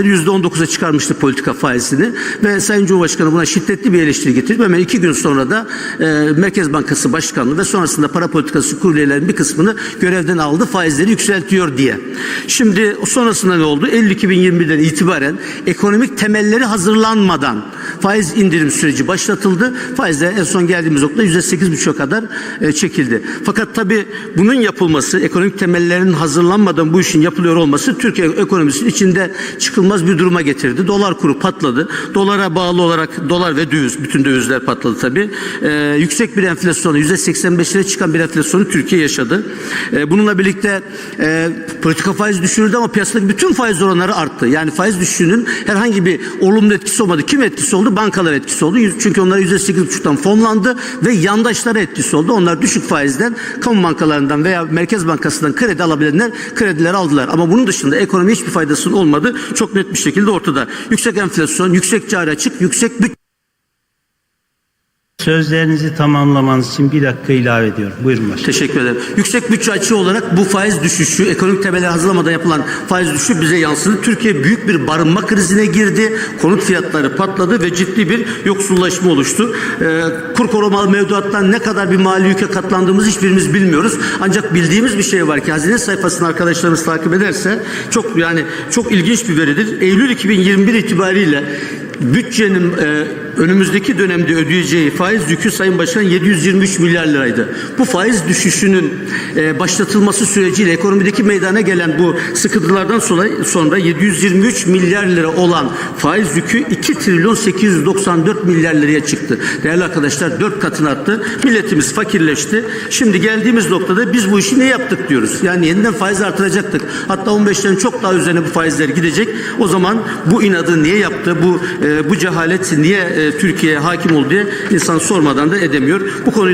%19'a çıkarmıştı politika faizini ve Sayın Cumhurbaşkanı buna şiddetli bir eleştiri getirdi. Hemen iki gün sonra da e, Merkez Bankası Başkanlığı ve sonrasında para politikası kurulu üyelerinin bir kısmını görevden aldı faizleri yükseltiyor diye. Şimdi sonrasında ne oldu? Eylül 2020'den itibaren ekonomik temelleri hazırlanmadan faiz indirim süreci başlatıldı. Faizler en son geldiğimiz nokta %8,5'a kadar e, çekildi. Fakat tabii bunun yapılması, ekonomik temellerinin hazırlanmadan bu işin yapılıyor olması Türkiye ekonomisinin içinde çıkılmaz bir duruma getirdi. Dolar kuru patladı. Dolara bağlı olarak dolar ve döviz, bütün dövizler patladı tabii. E, yüksek bir enflasyonu, %85'lere çıkan bir enflasyonu Türkiye yaşadı. E, bununla birlikte e, politika faiz düşürüldü ama piyasadaki bütün faiz oranları arttı. Yani faiz düşüşünün herhangi bir olumlu etkisi olmadı. Kim etkisi oldu? Bankalar etkisi oldu. Çünkü onlar %8,5'tan fonlandı ve yandaşlara etkisi oldu. Onlar düşük faizden kamu bankalarından veya Merkez Bankası'ndan kredi alabilenler krediler aldılar. Ama bunun dışında ekonomiye hiçbir faydasının olmadı. Çok net bir şekilde ortada. Yüksek enflasyon, yüksek cari açık, yüksek bütçe Sözlerinizi tamamlamanız için bir dakika ilave ediyorum. Buyurun başkanım. Teşekkür ederim. Yüksek bütçe açığı olarak bu faiz düşüşü, ekonomik temeller hazırlamadan yapılan faiz düşüşü bize yansıdı. Türkiye büyük bir barınma krizine girdi. Konut fiyatları patladı ve ciddi bir yoksullaşma oluştu. Ee, kur korumalı mevduattan ne kadar bir mali yüke katlandığımızı hiçbirimiz bilmiyoruz. Ancak bildiğimiz bir şey var ki hazine sayfasını arkadaşlarımız takip ederse çok yani çok ilginç bir veridir. Eylül 2021 itibariyle bütçenin e, önümüzdeki dönemde ödeyeceği faiz yükü Sayın Başkan 723 milyar liraydı. Bu faiz düşüşünün e, başlatılması süreciyle ekonomideki meydana gelen bu sıkıntılardan sonra, sonra 723 milyar lira olan faiz yükü 2 trilyon 894 milyar liraya çıktı. Değerli arkadaşlar 4 katını attı. Milletimiz fakirleşti. Şimdi geldiğimiz noktada biz bu işi ne yaptık diyoruz. Yani yeniden faiz artıracaktık. Hatta 15'lerin çok daha üzerine bu faizler gidecek. O zaman bu inadı niye yaptı? Bu e, bu cehalet niye e, Türkiye'ye hakim oldu diye insan sormadan da edemiyor. Bu konuyu